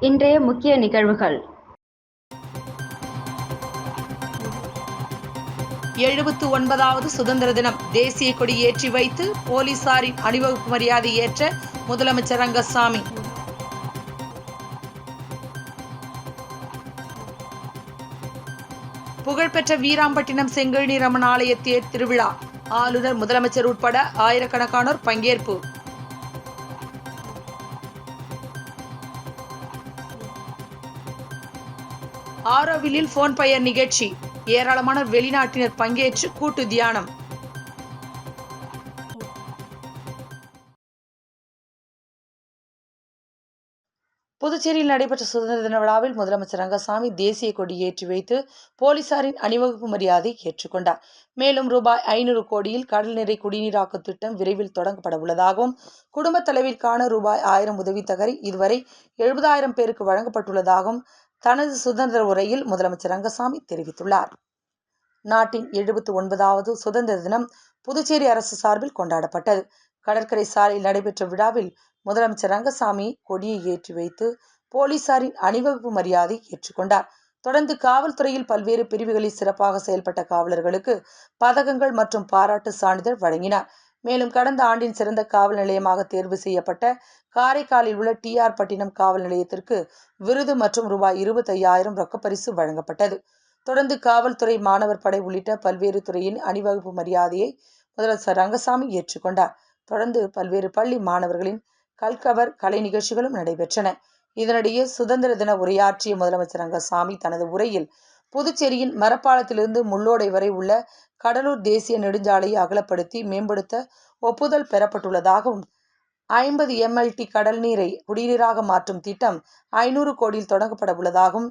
இன்றைய முக்கிய நிகழ்வுகள். எழுபத்து ஒன்பதாவது சுதந்திர தினம் தேசிய கொடி ஏற்றி வைத்து போலீசாரின் அணிவகுப்பு மரியாதை ஏற்ற முதலமைச்சர் ரங்கசாமி. புகழ்பெற்ற வீராம்பட்டினம் செங்கழி ரமணாலய தேர் திருவிழா. ஆளுநர் முதலமைச்சர் உட்பட ஆயிரக்கணக்கானோர் பங்கேற்பு. ஆரோவிலில் போன் பயர் நிகழ்ச்சி. ஏராளமான வெளிநாட்டினர் பங்கேற்று கூட்டு தியானம். புதுச்சேரியில் நடைபெற்ற சுதந்திர தின விழாவில் முதலமைச்சர் ரங்கசாமி தேசிய கொடி ஏற்றி வைத்து போலீசாரின் அணிவகுப்பு மரியாதை ஏற்றுக்கொண்டார் மேலும் ரூபாய் ஐநூறு கோடியில் கடல்நீரை குடிநீராக்கு திட்டம் விரைவில் தொடங்கப்பட உள்ளதாகவும் குடும்பத் தலைவிற்கான ரூபாய் ஆயிரம் உதவித்தொகை இதுவரை எழுபதாயிரம் பேருக்கு வழங்கப்பட்டுள்ளதாகவும் தனது சுதந்திர உரையில் முதலமைச்சர் ரங்கசாமி தெரிவித்துள்ளார். நாட்டின் எழுபத்தி ஒன்பதாவது சுதந்திர தினம் புதுச்சேரி அரசு சார்பில் கொண்டாடப்பட்டது. கடற்கரை சாலையில் நடைபெற்ற விழாவில் முதலமைச்சர் ரங்கசாமி கொடியை ஏற்றி வைத்து போலீசாரின் அணிவகுப்பு மரியாதை ஏற்றுக்கொண்டார். தொடர்ந்து காவல்துறையில் பல்வேறு பிரிவுகளில் சிறப்பாக செயல்பட்ட காவலர்களுக்கு பதக்கங்கள் மற்றும் பாராட்டு சான்றிதழ் வழங்கினார். மேலும் கடந்த ஆண்டின் சிறந்த காவல் நிலையமாக தேர்வு செய்யப்பட்ட காரைக்காலில் உள்ள டிஆர் பட்டினம் காவல் நிலையத்திற்கு விருது மற்றும் ரூபாய் இருபத்தையாயிரம் ரொக்கப்பரிசு வழங்கப்பட்டது. தொடர்ந்து காவல்துறை மாணவர் படை உள்ளிட்ட பல்வேறு துறையின் அணிவகுப்பு மரியாதையை முதலமைச்சர் ரங்கசாமி ஏற்றுக்கொண்டார். தொடர்ந்து பல்வேறு பள்ளி மாணவர்களின் கல்கவர் கலை நிகழ்ச்சிகளும் நடைபெற்றன. இதனிடையே சுதந்திர தின உரையாற்றிய முதலமைச்சர் ரங்கசாமி தனது உரையில் புதுச்சேரியின் மரப்பாலத்திலிருந்து முள்ளோடை வரை உள்ள கடலூர் தேசிய நெடுஞ்சாலையை அகலப்படுத்தி மேம்படுத்த ஒப்புதல் பெறப்பட்டுள்ளதாகவும் ஐம்பது எம்எல்டி கடல் நீரை குடிநீராக மாற்றும் திட்டம் ஐநூறு கோடியில் தொடங்கப்பட உள்ளதாகவும்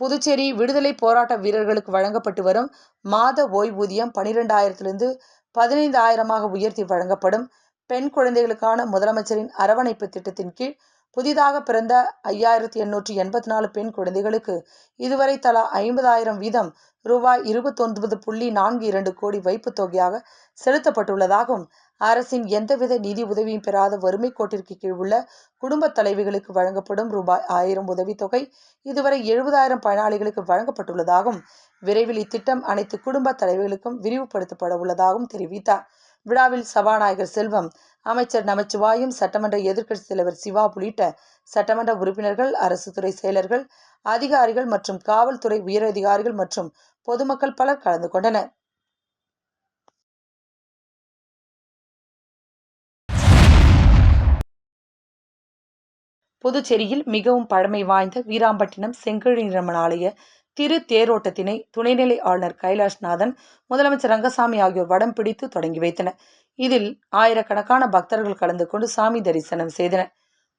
புதுச்சேரி விடுதலை போராட்ட வீரர்களுக்கு வழங்கப்பட்டு வரும் மாத ஓய்வூதியம் பனிரெண்டாயிரத்திலிருந்து பதினைந்து ஆயிரமாக உயர்த்தி வழங்கப்படும் பெண் குழந்தைகளுக்கான முதலமைச்சரின் அரவணைப்பு திட்டத்தின் கீழ் புதிதாக பிறந்த ஐயாயிரத்தி எண்ணூற்றி எண்பத்தி நாலு பெண் குழந்தைகளுக்கு இதுவரை தலா ஐம்பதாயிரம் வீதம் ரூபாய் இருபத்தொன்பது புள்ளி நான்கு இரண்டு கோடி வைப்புத் தொகையாக செலுத்தப்பட்டுள்ளதாகவும் அரசின் எந்தவித நிதி உதவியும் பெறாத வறுமை கோட்டிற்கு கீழ் உள்ள குடும்பத் தலைவிகளுக்கு வழங்கப்படும் ரூபாய் ஆயிரம் உதவித்தொகை இதுவரை எழுபதாயிரம் பயனாளிகளுக்கு வழங்கப்பட்டுள்ளதாகவும் விரைவில் இத்திட்டம் அனைத்து குடும்ப தலைவிகளுக்கும் விரிவுபடுத்தப்பட உள்ளதாகவும் தெரிவித்தார். விழாவில் சபாநாயகர் செல்வம் அமைச்சர் நமச்சிவாயும் சட்டமன்ற எதிர்க்கட்சித் தலைவர் சிவா உள்ளிட்ட சட்டமன்ற உறுப்பினர்கள் அரசு துறை செயலர்கள் அதிகாரிகள் மற்றும் காவல்துறை உயரதிகாரிகள் மற்றும் பொதுமக்கள் பலர் கலந்து கொண்டனர். புதுச்சேரியில் மிகவும் பழமை வாய்ந்த வீராம்பட்டினம் செங்கழிரமன் ஆலய திரு தேரோட்டத்தினை துணைநிலை ஆளுநர் கைலாஷ்நாதன் முதலமைச்சர் ரங்கசாமி ஆகியோர் வடம் பிடித்து தொடங்கி வைத்தனர். இதில் ஆயிரக்கணக்கான பக்தர்கள் கலந்து கொண்டு சாமி தரிசனம் செய்தனர்.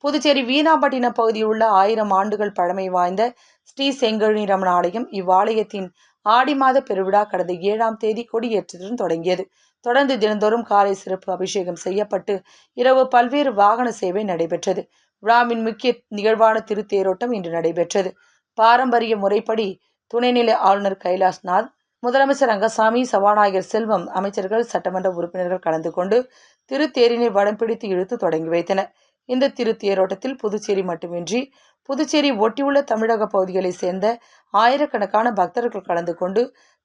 புதுச்சேரி வீணாபட்டினம் பகுதியில் உள்ள ஆயிரம் ஆண்டுகள் பழமை வாய்ந்த ஸ்ரீ செங்கழி ரமண ஆலயம் இவ்வாலயத்தின் ஆடி மாத பெருவிழா கடந்த ஏழாம் தேதி கொடியேற்றத்துடன் தொடங்கியது. தொடர்ந்து தினந்தோறும் காலை சிறப்பு அபிஷேகம் செய்யப்பட்டு இரவு பல்வேறு வாகன சேவை நடைபெற்றது. விழாவின் முக்கிய நிகழ்வான திருத்தேரோட்டம் இன்று நடைபெற்றது. பாரம்பரிய முறைப்படி துணைநிலை ஆளுநர் கைலாஷ்நாத் முதலமைச்சர் ரங்கசாமி சபாநாயகர் செல்வம் அமைச்சர்கள் சட்டமன்ற உறுப்பினர்கள் கலந்து கொண்டு திருத்தேரினை வடம் பிடித்து இழுத்து தொடங்கி வைத்தனர். இந்த திருத்தேரோட்டத்தில் புதுச்சேரி மட்டுமின்றி புதுச்சேரி ஒட்டியுள்ள தமிழக பகுதிகளைச் சேர்ந்த ஆயிரக்கணக்கான பக்தர்கள் கலந்து கொண்டு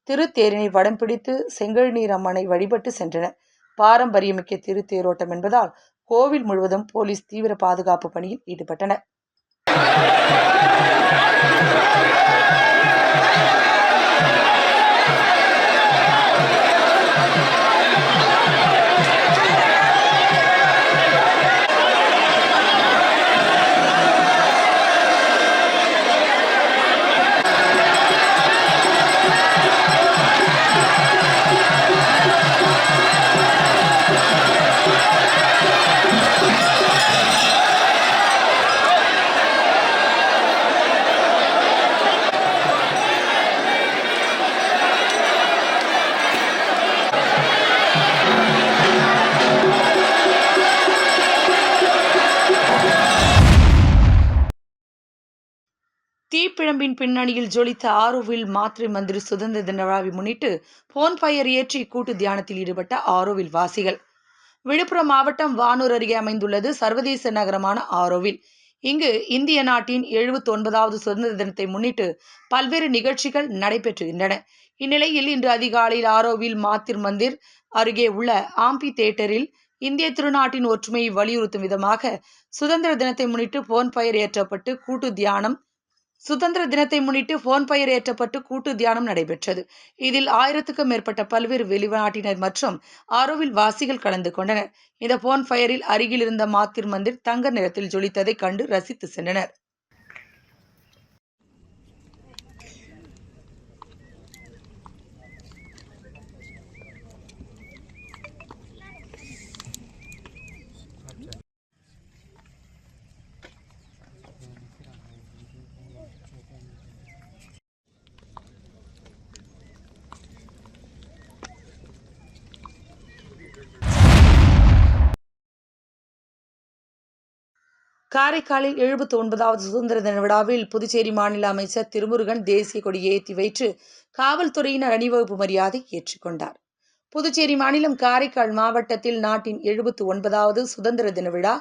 திருத்தேரினை வடம் பிடித்து செங்கழ்நீர் அம்மனை வழிபட்டு சென்றனர். பாரம்பரியமிக்க திருத்தேரோட்டம் என்பதால் கோவில் முழுவதும் போலீஸ் தீவிர பாதுகாப்பு பணியில் ஈடுபட்டனர். Thank you. தீப்பிழம்பின் பின்னணியில் ஜொலித்த ஆரோவில் மாத்ரி மந்திரி சுதந்திர தின விழாவை முன்னிட்டு போன் ஃபயர் ஏற்றி கூட்டு தியானத்தில் ஈடுபட்ட ஆரோவில் வாசிகள். விழுப்புரம் மாவட்டம் வானூர் அருகே அமைந்துள்ளது சர்வதேச நகரமான ஆரோவில். இங்கு இந்திய நாட்டின் எழுபத்தி ஒன்பதாவது சுதந்திர தினத்தை முன்னிட்டு பல்வேறு நிகழ்ச்சிகள் நடைபெற்றுகின்றன. இந்நிலையில் இன்று அதிகாலையில் ஆரோவில் மாத்திர் மந்திர் அருகே உள்ள ஆம்பி தேட்டரில் இந்திய திருநாட்டின் ஒற்றுமையை வலியுறுத்தும் விதமாக சுதந்திர தினத்தை முன்னிட்டு போன் பயர் ஏற்றப்பட்டு கூட்டு தியானம் சுதந்திர தினத்தை முன்னிட்டு போன் பயர் ஏற்றப்பட்டு கூட்டு தியானம் நடைபெற்றது. இதில் ஆயிரத்துக்கும் மேற்பட்ட பல்வேறு வெளிநாட்டினர் மற்றும் ஆரோவில் வாசிகள் கலந்து கொண்டனர். இந்த போன் ஃபயரில் அருகில் இருந்த மாத்திர் மந்திர் தங்க நிறத்தில் ஜொலித்ததை கண்டு ரசித்து சென்றனர். காரைக்காலில் எழுபத்தி ஒன்பதாவது சுதந்திர தின விழாவில் புதுச்சேரி மாநில அமைச்சர் திருமுருகன் தேசிய கொடியை ஏற்றி வைத்து காவல்துறையினர் அணிவகுப்பு மரியாதை ஏற்றுக்கொண்டார். புதுச்சேரி மாநிலம் காரைக்கால் மாவட்டத்தில் நாட்டின் எழுபத்தி ஒன்பதாவது சுதந்திர தின விழா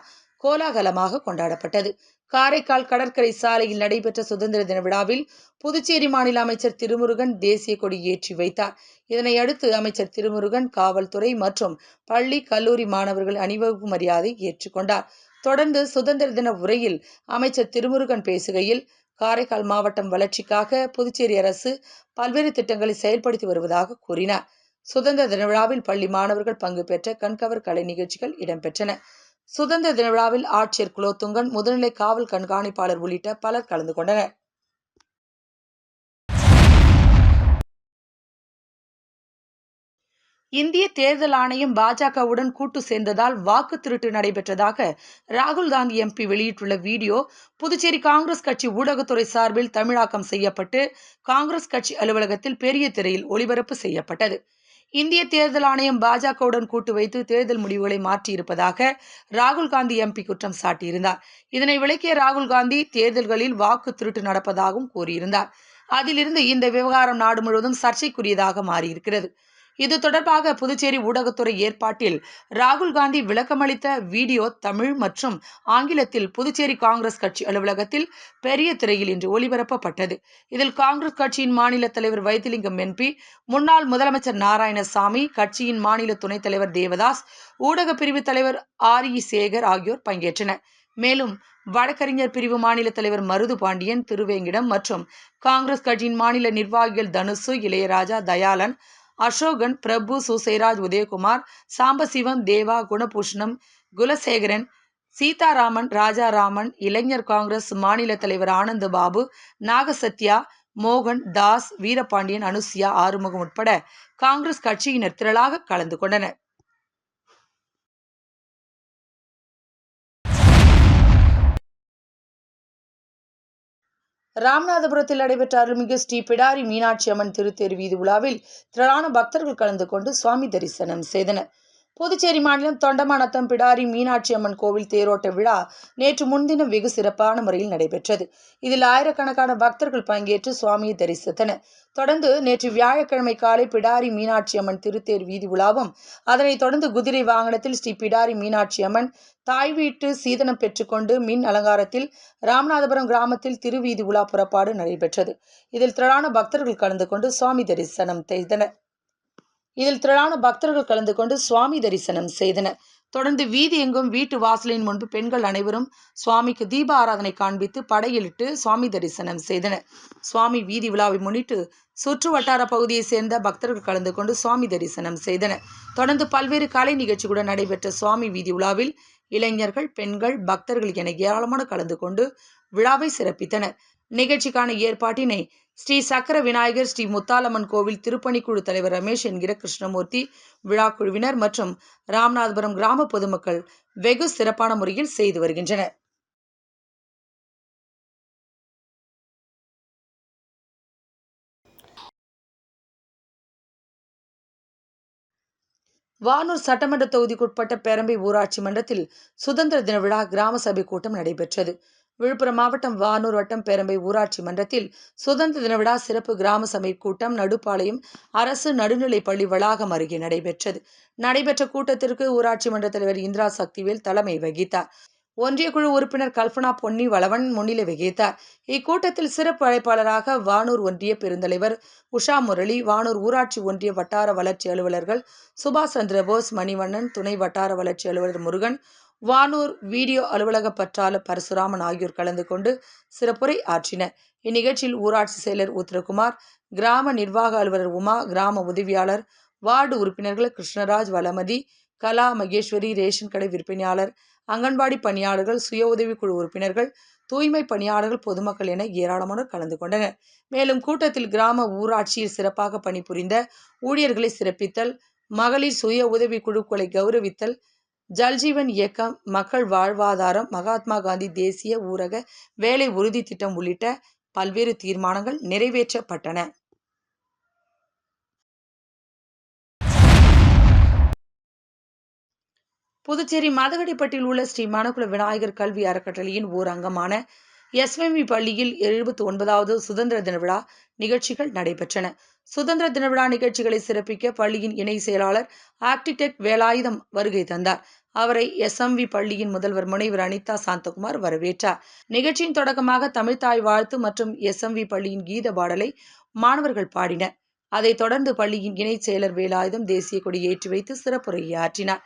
கோலாகலமாக கொண்டாடப்பட்டது. காரைக்கால் கடற்கரை சாலையில் நடைபெற்ற சுதந்திர தின விழாவில் புதுச்சேரி மாநில அமைச்சர் திருமுருகன் தேசிய கொடி ஏற்றி வைத்தார். இதனையடுத்து அமைச்சர் திருமுருகன் காவல்துறை மற்றும் பள்ளி கல்லூரி மாணவர்கள் அணிவகுப்பு மரியாதை ஏற்றுக்கொண்டார். தொடர்ந்து சுதந்திர தின உரையில் அமைச்சர் திருமுருகன் பேசுகையில் காரைக்கால் மாவட்டம் வளர்ச்சிக்காக புதுச்சேரி அரசு பல்வேறு திட்டங்களை செயல்படுத்தி வருவதாக கூறினார். சுதந்திர தின விழாவில் பள்ளி மாணவர்கள் பங்கு பெற்ற கண்கவர் கலை நிகழ்ச்சிகள் இடம்பெற்றன. சுதந்திர தின விழாவில் ஆட்சியர் குலோத்துங்கன் முதுநிலை காவல் கண்காணிப்பாளர் உள்ளிட்ட பலர் கலந்து கொண்டனர். இந்திய தேர்தல் ஆணையம் பாஜகவுடன் கூட்டு சேர்ந்ததால் வாக்கு திருட்டு நடைபெற்றதாக ராகுல் காந்தி எம்பி வெளியிட்டுள்ள வீடியோ புதுச்சேரி காங்கிரஸ் கட்சி ஊடகத்துறை சார்பில் தமிழாக்கம் செய்யப்பட்டு காங்கிரஸ் கட்சி அலுவலகத்தில் பெரிய திரையில் ஒளிபரப்பு செய்யப்பட்டது. இந்திய தேர்தல் ஆணையம் பாஜகவுடன் கூட்டு வைத்து தேர்தல் முடிவுகளை மாற்றியிருப்பதாக ராகுல் காந்தி எம்பி குற்றம் சாட்டியிருந்தார். இதனை விளக்கிய ராகுல் காந்தி தேர்தல்களில் வாக்கு திருட்டு நடப்பதாகவும் கூறியிருந்தார். அதிலிருந்து இந்த விவகாரம் நாடு முழுவதும் சர்ச்சைக்குரியதாக மாறியிருக்கிறது. இது தொடர்பாக புதுச்சேரி ஊடகத்துறை ஏற்பாட்டில் ராகுல் காந்தி விளக்கமளித்த வீடியோ தமிழ் மற்றும் ஆங்கிலத்தில் புதுச்சேரி காங்கிரஸ் கட்சி அலுவலகத்தில் பெரிய திரையில் இன்று ஒளிபரப்பப்பட்டது. இதில் காங்கிரஸ் கட்சியின் மாநில தலைவர் வைத்திலிங்கம் எம்பி முன்னாள் முதலமைச்சர் நாராயணசாமி கட்சியின் மாநில துணைத் தலைவர் தேவதாஸ் ஊடக பிரிவு தலைவர் ஆர் இ சேகர் ஆகியோர் பங்கேற்றனர். மேலும் வழக்கறிஞர் பிரிவு மாநில தலைவர் மருது பாண்டியன் திருவேங்கிடம் மற்றும் காங்கிரஸ் கட்சியின் மாநில நிர்வாகிகள் தனுசு இளையராஜா தயாளன் அசோகன் பிரபு சுசேராஜ் உதயகுமார் சாம்பசிவம் தேவா குணபூஷணம் குலசேகரன் சீதாராமன் ராஜாராமன் இளைஞர் காங்கிரஸ் மாநில தலைவர் ஆனந்த பாபு நாகசத்யா மோகன் தாஸ் வீரபாண்டியன் அனுசியா ஆறுமுகம் உட்பட காங்கிரஸ் கட்சியினர் திரளாக கலந்து கொண்டனர். ராமநாதபுரத்தில் நடைபெற்ற அருள்மிகு ஸ்ரீ பிடாரி மீனாட்சி அம்மன் திருத்தேர் வீதி உலாவில் திரளான பக்தர்கள் கலந்து கொண்டு சுவாமி தரிசனம் செய்தனர். புதுச்சேரி மாநிலம் தொண்டமானத்தம் பிடாரி மீனாட்சி அம்மன் கோவில் தேரோட்ட விழா நேற்று முன்தினம் வெகு சிறப்பான முறையில் நடைபெற்றது. இதில் ஆயிரக்கணக்கான பக்தர்கள் பங்கேற்று சுவாமியை தரிசித்தனர். தொடர்ந்து நேற்று வியாழக்கிழமை காலை பிடாரி மீனாட்சி அம்மன் திருத்தேர் வீதி உலாவும் அதனைத் தொடர்ந்து குதிரை வாகனத்தில் ஸ்ரீ பிடாரி மீனாட்சி அம்மன் தாய் வீட்டு சீதனம் பெற்றுக்கொண்டு மின் அலங்காரத்தில் ராமநாதபுரம் கிராமத்தில் திருவீதி உலா புறப்பாடு நடைபெற்றது. இதில் திரளான பக்தர்கள் கலந்து கொண்டு சுவாமி தரிசனம் செய்தனர். இதில் திரளான பக்தர்கள் கலந்து கொண்டு சுவாமி தரிசனம் செய்தனர். தொடர்ந்து வீதி எங்கும் வீட்டு வாசலின் முன்பு பெண்கள் அனைவரும் சுவாமிக்கு தீப ஆராதனை காண்பித்து படையிலிட்டு சுவாமி தரிசனம் செய்தனர். சுவாமி வீதி விழாவை முன்னிட்டு சுற்று வட்டார பகுதியை சேர்ந்த பக்தர்கள் கலந்து கொண்டு சுவாமி தரிசனம் செய்தனர். தொடர்ந்து பல்வேறு கலை நிகழ்ச்சிகளுடன் நடைபெற்ற சுவாமி வீதி விழாவில் இளைஞர்கள் பெண்கள் பக்தர்கள் என ஏராளமான கலந்து கொண்டு விழாவை சிறப்பித்தனர். நிகழ்ச்சிக்கான ஏற்பாட்டினை ஸ்ரீ சக்கர விநாயகர் ஸ்ரீ முத்தாலம்மன் கோவில் திருப்பணிக்குழு தலைவர் ரமேஷ் என்கிற கிருஷ்ணமூர்த்தி விழா குழுவினர் மற்றும் ராமநாதபுரம் கிராம பொதுமக்கள் வெகு சிறப்பான முறையில் செய்து வருகின்றனர். வானூர் சட்டமன்ற தொகுதிக்குட்பட்ட பேரம்பை ஊராட்சி மன்றத்தில் சுதந்திர தின விழா கிராம சபை கூட்டம் நடைபெற்றது. விழுப்புரம் மாவட்டம் வானூர் வட்டம் பெரம்பை ஊராட்சி மன்றத்தில் சுதந்திர தின விழா சிறப்பு கிராம சபை கூட்டம் நடுப்பாளையம் அரசு நடுநிலைப் பள்ளி வளாகம் அருகே நடைபெற்றது. நடைபெற்ற கூட்டத்திற்கு ஊராட்சி மன்ற தலைவர் இந்திரா சக்திவேல் தலைமை வகித்தார். ஒன்றிய குழு உறுப்பினர் கல்பனா பொன்னி வளவன் முன்னிலை வகித்தார். இக்கூட்டத்தில் சிறப்பு அழைப்பாளராக வானூர் ஒன்றிய பெருந்தலைவர் உஷா முரளி வானூர் ஊராட்சி ஒன்றிய வட்டார வளர்ச்சி அலுவலர்கள் சுபாஷ் சந்திரபோஸ் மணிவண்ணன் துணை வட்டார வளர்ச்சி அலுவலர் முருகன் வானூர் வீடியோ அலுவலக பற்றாளர் பரசுராமன் ஆகியோர் கலந்து கொண்டு சிறப்புரை ஆற்றினர் இந்நிகழ்ச்சியில் ஊராட்சி செயலர் உத்தரகுமார் கிராம நிர்வாக அலுவலர் உமா கிராம உதவியாளர் வார்டு உறுப்பினர்கள் கிருஷ்ணராஜ் வளமதி கலா மகேஸ்வரி ரேஷன் கடை விற்பனையாளர் அங்கன்வாடி பணியாளர்கள் சுய உதவிக்குழு உறுப்பினர்கள் தூய்மை பணியாளர்கள் பொதுமக்கள் என ஏராளமானோர் கலந்து கொண்டனர். மேலும் கூட்டத்தில் கிராம ஊராட்சியில் சிறப்பாக பணிபுரிந்த ஊழியர்களை சிறப்பித்தல் மகளிர் சுய உதவி குழுக்களை கௌரவித்தல் ஜல்ஜீவன் இயக்கம் மக்கள் வாழ்வாதாரம் மகாத்மா காந்தி தேசிய ஊரக வேலை உறுதி திட்டம் உள்ளிட்ட பல்வேறு தீர்மானங்கள் நிறைவேற்றப்பட்டன. புதுச்சேரி மதகடிப்பட்டில் உள்ள ஸ்ரீ மணக்குள விநாயகர் கல்வி அறக்கட்டளையின் ஓர் அங்கமான எஸ்எம்வி பள்ளியில் எழுபத்தி ஒன்பதாவது சுதந்திர தின விழா நிகழ்ச்சிகள் நடைபெற்றன. சுதந்திர தின விழா நிகழ்ச்சிகளை சிறப்பிக்க பள்ளியின் இணை செயலாளர் ஆர்டிடெக்ட் வேலாயுதம் வருகை தந்தார். அவரை எஸ்எம்வி பள்ளியின் முதல்வர் முனைவர் அனிதா சாந்தகுமார் வரவேற்றார். நிகழ்ச்சியின் தொடக்கமாக தமிழ்தாய் வாழ்த்து மற்றும் எஸ்எம்வி பள்ளியின் கீத பாடலை மாணவர்கள் பாடினர். அதைத் தொடர்ந்து பள்ளியின் இணைச் செயலர் வேலாயுதம் தேசிய கொடி ஏற்றி வைத்து சிறப்புரையாற்றினார்.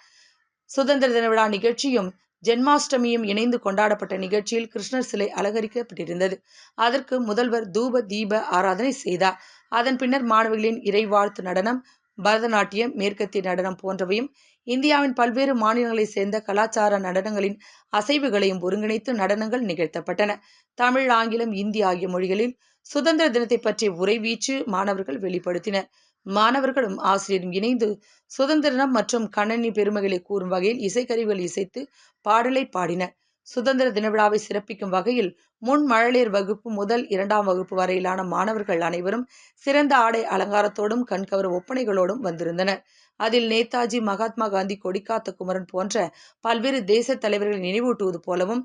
சுதந்திர தின விழா நிகழ்ச்சியும் ஜென்மாஷ்டமியும் இணைந்து கொண்டாடப்பட்ட நிகழ்ச்சியில் கிருஷ்ணர் சிலை அலங்கரிக்கப்பட்டிருந்தது. அதற்கு முதல்வர் தூப தீப ஆராதனை செய்தார். அதன் பின்னர் மாணவிகளின் இறைவாழ்த்து நடனம் பரதநாட்டியம் மேற்கத்திய நடனம் போன்றவையும் இந்தியாவின் பல்வேறு மாநிலங்களைச் சேர்ந்த கலாச்சார நடனங்களின் அசைவுகளையும் ஒருங்கிணைத்து நடனங்கள் நிகழ்த்தப்பட்டன. தமிழ் ஆங்கிலம் இந்தி ஆகிய மொழிகளில் சுதந்திர தினத்தை பற்றிய உரைவீச்சு மாணவர்கள் வெளிப்படுத்தினர். மாணவர்களும் ஆசிரியரும் இணைந்து சுதந்திரம் மற்றும் கணனி பெருமைகளை கூறும் வகையில் இசைக்கருவிகள் இசைத்து பாடலை பாடினர். சுதந்திர தின விழாவை சிறப்பிக்கும் வகையில் முன் மழலியர் வகுப்பு முதல் இரண்டாம் வகுப்பு வரையிலான மாணவர்கள் அனைவரும் சிறந்த ஆடை அலங்காரத்தோடும் கண்கவர் ஒப்பனைகளோடும் வந்திருந்தனர். அதில் நேதாஜி மகாத்மா காந்தி கொடிக்காத்த குமரன் போன்ற பல்வேறு தேச தலைவர்களை நினைவூட்டுவது போலவும்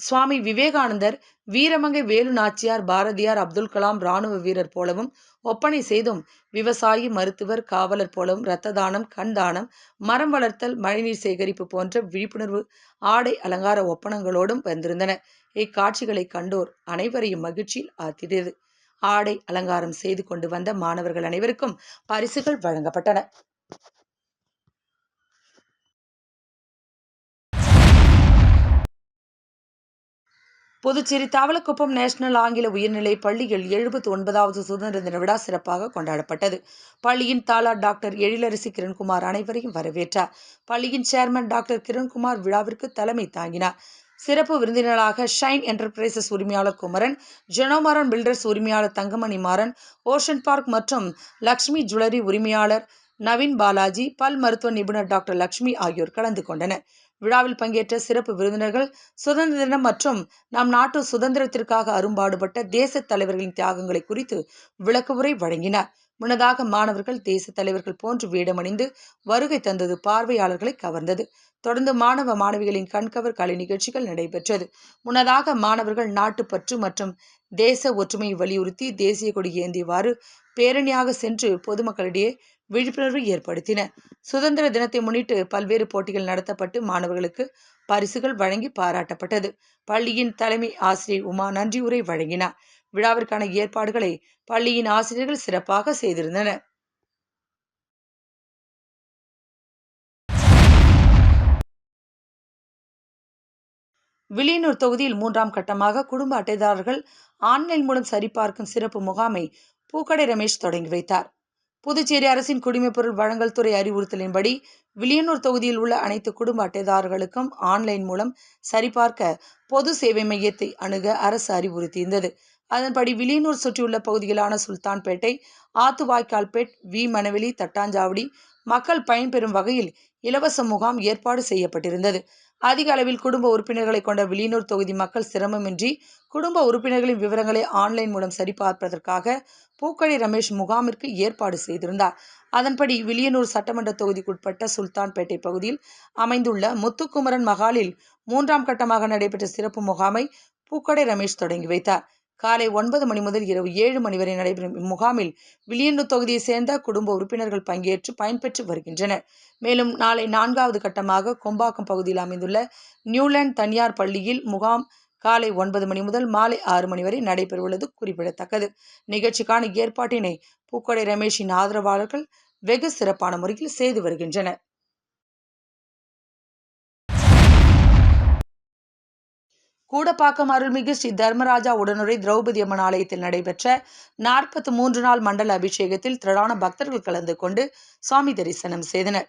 சுவாமி விவேகானந்தர் வீரமங்கை வேலு நாச்சியார் பாரதியார் அப்துல் கலாம் இராணுவ வீரர் போலவும் ஒப்பனை செய்தும் விவசாயி மருத்துவர் காவலர் போலவும் இரத்த தானம் கண் தானம் மரம் வளர்த்தல் மழைநீர் சேகரிப்பு போன்ற விழிப்புணர்வு ஆடை அலங்கார ஒப்பனங்களோடும் வந்திருந்தன. இக்காட்சிகளை கண்டோர் அனைவரையும் மகிழ்ச்சியில் ஆத்தியது ஆடை அலங்காரம் செய்து கொண்டு வந்த மாணவர்கள் அனைவருக்கும் பரிசுகள் வழங்கப்பட்டன. புதுச்சேரி தவளக்குப்பம் நேஷனல் ஆங்கில உயர்நிலை பள்ளியில் எழுபத்தி ஒன்பதாவது சுதந்திர தின விழா சிறப்பாக கொண்டாடப்பட்டது. பள்ளியின் தாலா டாக்டர் எழிலரசி கிரண்குமார் அனைவரையும் வரவேற்றார். பள்ளியின் சேர்மன் டாக்டர் கிரண்குமார் விழாவிற்கு தலைமை தாங்கினார். சிறப்பு விருந்தினராக ஷைன் என்டர்பிரைசஸ் உரிமையாளர் குமரன் ஜெனோமாரன் பில்டர்ஸ் உரிமையாளர் தங்கமணி மாறன் ஓஷன் பார்க் மற்றும் லக்ஷ்மி ஜுவல்லரி உரிமையாளர் நவீன் பாலாஜி பல் மருத்துவ நிபுணர் டாக்டர் லக்ஷ்மி ஆகியோர் கலந்து கொண்டனர். விழாவில் பங்கேற்ற சிறப்பு விருந்தினர்கள் சுதந்திர தினம் மற்றும் நம் நாட்டு சுதந்திரத்திற்காக அரும்பாடுபட்ட தேச தலைவர்களின் தியாகங்களை குறித்து விளக்கவுரை வழங்கினார். முன்னதாக மாணவர்கள் தேச தலைவர்கள் போன்று வேடமணிந்து வருகை தந்தது பார்வையாளர்களை கவர்ந்தது. தொடர்ந்து மாணவ மாணவிகளின் கண்கவர் கலை நிகழ்ச்சிகள் நடைபெற்றது. முன்னதாக மாணவர்கள் நாட்டுப்பற்று மற்றும் தேச ஒற்றுமையை வலியுறுத்தி தேசிய கொடி ஏந்தியவாறு பேரணியாக சென்று பொதுமக்களிடையே விழிப்புணர்வு ஏற்படுத்தின. சுதந்திர தினத்தை முன்னிட்டு பல்வேறு போட்டிகள் நடத்தப்பட்டு மாணவர்களுக்கு பரிசுகள் வழங்கி பாராட்டப்பட்டது. பள்ளியின் தலைமை ஆசிரியர் உமா நன்றி உரை வழங்கினார். விழாவிற்கான ஏற்பாடுகளை பள்ளியின் ஆசிரியர்கள் சிறப்பாக செய்திருந்தனர். வில்லியனூர் தொகுதியில் மூன்றாம் கட்டமாக குடும்ப அட்டைதாரர்கள் ஆன்லைன் மூலம் சரிபார்க்கும் சிறப்பு முகாமை பூக்கடை ரமேஷ் தொடங்கி வைத்தார். புதுச்சேரி அரசின் குடிமைப்பொருள் வழங்கல் துறை அறிவுறுத்தலின்படி வில்லியனூர் தொகுதியில் உள்ள அனைத்து குடும்ப அட்டைதாரர்களுக்கும் ஆன்லைன் மூலம் சரிபார்க்க பொது சேவை மையத்தை அணுக அரசு அறிவுறுத்தியிருந்தது. அதன்படி வில்லியனூர் சுற்றியுள்ள பகுதிகளான சுல்தான்பேட்டை ஆத்துவாய்க்கால்பேட் வி. மணவெளி தட்டாஞ்சாவடி மக்கள் பயன்பெறும் வகையில் இலவச முகாம் ஏற்பாடு செய்யப்பட்டிருந்தது. அதிக அளவில் குடும்ப உறுப்பினர்களை கொண்ட வில்லியனூர் தொகுதி மக்கள் சிரமமின்றி குடும்ப உறுப்பினர்களின் விவரங்களை ஆன்லைன் மூலம் சரிபார்ப்பதற்காக பூக்கழி ரமேஷ் முகாமிற்கு ஏற்பாடு செய்திருந்தார். அதன்படி வில்லியனூர் சட்டமன்ற தொகுதிக்குட்பட்ட சுல்தான்பேட்டை பகுதியில் அமைந்துள்ள முத்துக்குமரன் மகாலில் மூன்றாம் கட்டமாக நடைபெற்ற சிறப்பு முகாமை பூக்கடை ரமேஷ் தொடங்கி வைத்தார். காலை ஒன்பது மணி முதல் இரவு ஏழு மணி வரை நடைபெறும் இம்முகாமில் வில்லியனூர் தொகுதியைச் சேர்ந்த குடும்ப உறுப்பினர்கள் பங்கேற்று பயன்பெற்று வருகின்றனர். மேலும் நாளை நான்காவது கட்டமாக கொம்பாக்கம் பகுதியில் அமைந்துள்ள நியூலாண்ட் தனியார் பள்ளியில் முகாம் காலை ஒன்பது மணி முதல் மாலை ஆறு மணி வரை நடைபெறவுள்ளது. குறிப்பிடத்தக்கது. நிகழ்ச்சிக்கான ஏற்பாட்டினை பூக்கொடை ரமேஷின் ஆதரவாளர்கள் வெகு சிறப்பான முறையில் செய்து வருகின்றனர். கூடப்பாக்கம் அருள்மிகு ஸ்ரீ தர்மராஜா உடனுரை திரௌபதி அம்மன் ஆலயத்தில் நடைபெற்ற நாற்பத்தி மூன்று நாள் மண்டல அபிஷேகத்தில் திரளான பக்தர்கள் கலந்து கொண்டு சுவாமி தரிசனம் செய்தனர்.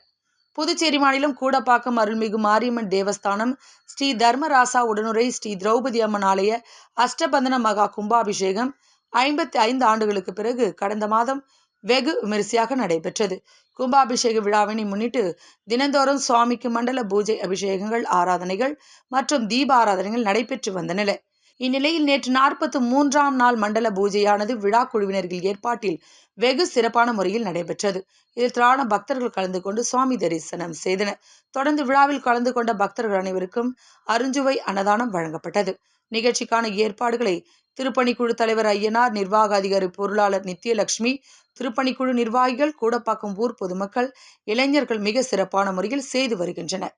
புதுச்சேரி மாநிலம் கூடப்பாக்கம் அருள்மிகு மாரியம்மன் தேவஸ்தானம் ஸ்ரீ தர்மராசா உடனுரை ஸ்ரீ திரௌபதி அம்மன் ஆலய அஷ்டபந்தன மகா கும்பாபிஷேகம் ஐம்பத்தி ஐந்து ஆண்டுகளுக்கு பிறகு கடந்த மாதம் வெகு விமரிசையாக நடைபெற்றது. கும்பாபிஷேக விழாவினை முன்னிட்டு தினந்தோறும் சுவாமிக்கு மண்டல பூஜை அபிஷேகங்கள் ஆராதனைகள் மற்றும் தீப ஆராதனைகள் நடைபெற்று வந்தன இந்நிலையில் நேற்று நாற்பத்தி மூன்றாம் நாள் மண்டல பூஜையானது விழா குழுவினர்கள் ஏற்பாட்டில் வெகு சிறப்பான முறையில் நடைபெற்றது. இதில் திராண பக்தர்கள் கலந்து கொண்டு சுவாமி தரிசனம் செய்தனர். தொடர்ந்து விழாவில் கலந்து கொண்ட பக்தர்கள் அனைவருக்கும் அருஞ்சுவை அன்னதானம் வழங்கப்பட்டது. நிகழ்ச்சிக்கான ஏற்பாடுகளை திருப்பணிக்குழு தலைவர் ஐயனார் நிர்வாக அதிகாரி பொருளாளர் நித்யலட்சுமி திருப்பணிக்குழு நிர்வாகிகள் கூடப்பாக்கம் ஊர் பொதுமக்கள் இளைஞர்கள் மிக சிறப்பான முறையில் செய்து வருகின்றனர்.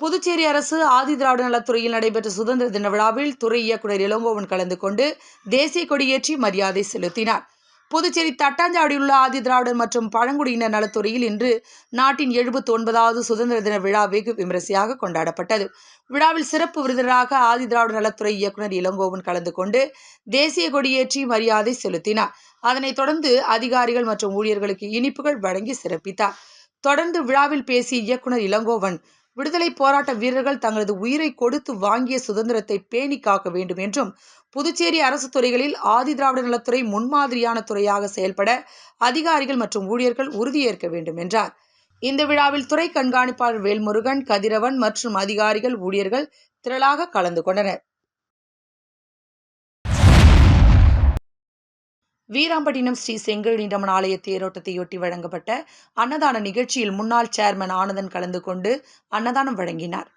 புதுச்சேரி அரசு ஆதி திராவிட நலத்துறையில் நடைபெற்ற சுதந்திர தின விழாவில் துறை இயக்குநர் இளங்கோவன் கலந்து கொண்டு தேசிய கொடியேற்றி மரியாதை செலுத்தினார். புதுச்சேரி தட்டாஞ்சாவடியில் உள்ள ஆதி திராவிடர் மற்றும் பழங்குடியினர் நலத்துறையில் இன்று நாட்டின் எழுபத்தி ஒன்பதாவது சுதந்திர தின விழா வெகு விமரிசையாக கொண்டாடப்பட்டது. விழாவில் சிறப்பு விருந்தினராக ஆதி திராவிட நலத்துறை இயக்குநர் இளங்கோவன் கலந்து கொண்டு தேசிய கொடியேற்றி மரியாதை செலுத்தினார். அதனைத் தொடர்ந்து அதிகாரிகள் மற்றும் ஊழியர்களுக்கு இனிப்புகள் வழங்கி சிறப்பித்தார். தொடர்ந்து விழாவில் பேசிய இயக்குநர் இளங்கோவன் விடுதலை போராட்ட வீரர்கள் தங்களது உயிரை கொடுத்து வாங்கிய சுதந்திரத்தை பேணி காக்க வேண்டும் என்றும் புதுச்சேரி அரசு துறைகளில் ஆதி திராவிட நலத்துறை முன்மாதிரியான துறையாக செயல்பட அதிகாரிகள் மற்றும் ஊழியர்கள் உறுதியேற்க வேண்டும் என்றார். இந்த விழாவில் துறை கண்காணிப்பாளர் வேல்முருகன் கதிரவன் மற்றும் அதிகாரிகள் ஊழியர்கள் திரளாக கலந்து கொண்டனர். வீராம்பட்டினம் ஸ்ரீ செங்கழீண்டமன் ஆலய தேரோட்டத்தையொட்டி வழங்கப்பட்ட அன்னதான நிகழ்ச்சியில் முன்னாள் சேர்மன் ஆனந்தன் கலந்து கொண்டு அன்னதானம் வழங்கினார்.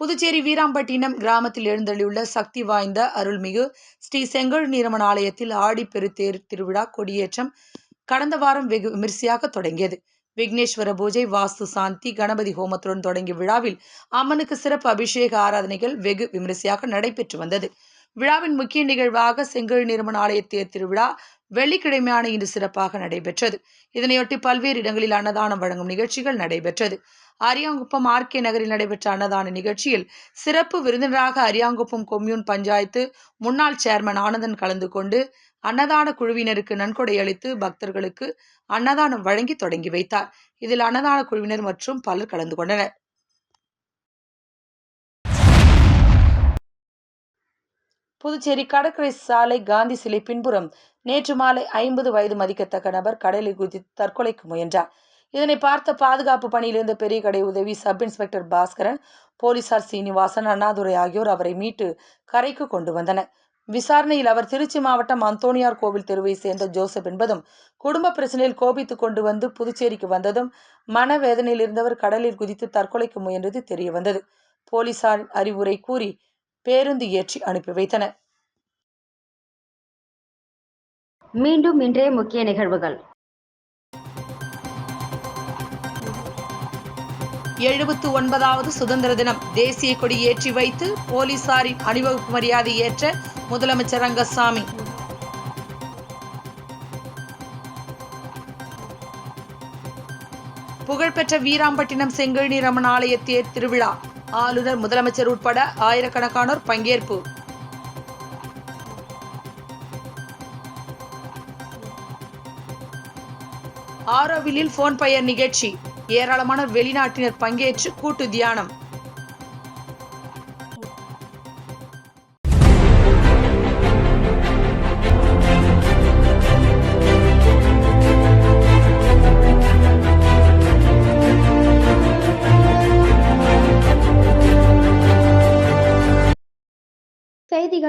புதுச்சேரி வீராம்பட்டினம் கிராமத்தில் எழுந்தள்ளியுள்ள சக்தி வாய்ந்த அருள்மிகு ஸ்ரீ செங்கல் நீரமன் ஆலயத்தில் ஆடிப்பெருத்தேர் திருவிழா கொடியேற்றம் கடந்த வாரம் வெகு விமரிசையாக தொடங்கியது. விக்னேஸ்வர பூஜை வாஸ்து சாந்தி கணபதி ஹோமத்துடன் தொடங்கிய விழாவில் அம்மனுக்கு சிறப்பு அபிஷேக ஆராதனைகள் வெகு விமரிசையாக நடைபெற்று வந்தது. விழாவின் முக்கிய நிகழ்வாக செங்கல் நிறுவன ஆலய தேர் திருவிழா வெள்ளிக்கிழமையான இன்று சிறப்பாக நடைபெற்றது. இதனையொட்டி பல்வேறு இடங்களில் அன்னதானம் வழங்கும் நிகழ்ச்சிகள் நடைபெற்றது. அரியாங்குப்பம் ஆர்கே நகரில் நடைபெற்ற அன்னதான நிகழ்ச்சியில் சிறப்பு விருந்தினராக அரியாங்குப்பம் கொம்யூன் பஞ்சாயத்து முன்னாள் சேர்மன் ஆனந்தன் கலந்து கொண்டு அன்னதான குழுவினருக்கு நன்கொடை அளித்து பக்தர்களுக்கு அன்னதானம் வழங்கி தொடங்கி வைத்தார். இதில் அன்னதான குழுவினர் மற்றும் பலர் கலந்து கொண்டனர். புதுச்சேரி கடற்கரை சாலை காந்தி சிலை பின்புறம் நேற்று மாலை ஐம்பது வயது மதிக்கத்தக்க நபர் கடலில் குதித்து தற்கொலைக்கு முயன்றார். இதனை பார்த்த பாதுகாப்பு பணியில் இருந்த பெரிய கடை உதவி சப் இன்ஸ்பெக்டர் பாஸ்கரன் போலீசார் சீனிவாசன் அண்ணாதுரை ஆகியோர் அவரை மீட்டு கரைக்கு கொண்டு வந்தனர். விசாரணையில் அவர் திருச்சி மாவட்டம் அந்தோனியார் கோவில் தெருவை சேர்ந்த ஜோசப் என்பதும் குடும்ப பிரச்சனையில் கோபித்து கொண்டு வந்து புதுச்சேரிக்கு வந்ததும் மனவேதனையில் இருந்தவர் கடலில் குதித்து தற்கொலைக்கு முயன்றது தெரிய வந்தது போலீசார் அறிவுரை கூறி பேருந்து ஏற்றி அனுப்பி வைத்தனர் மீண்டும் இன்றைய முக்கிய நிகழ்வுகள். எழுபத்து ஒன்பதாவது சுதந்திர தினம். தேசிய கொடி ஏற்றி வைத்து போலீசாரின் அணிவகுப்பு மரியாதை ஏற்ற முதலமைச்சர் ரங்கசாமி. புகழ்பெற்ற வீராம்பட்டினம் செங்கழனி ரமண ஆலய தேர் திருவிழா. ஆளுநர் முதலமைச்சர் உட்பட ஆயிரக்கணக்கானோர் பங்கேற்பு. ஆரோவிலில் போன் பயர் நிகழ்ச்சி. ஏராளமான வெளிநாட்டினர் பங்கேற்று கூட்டு தியானம்.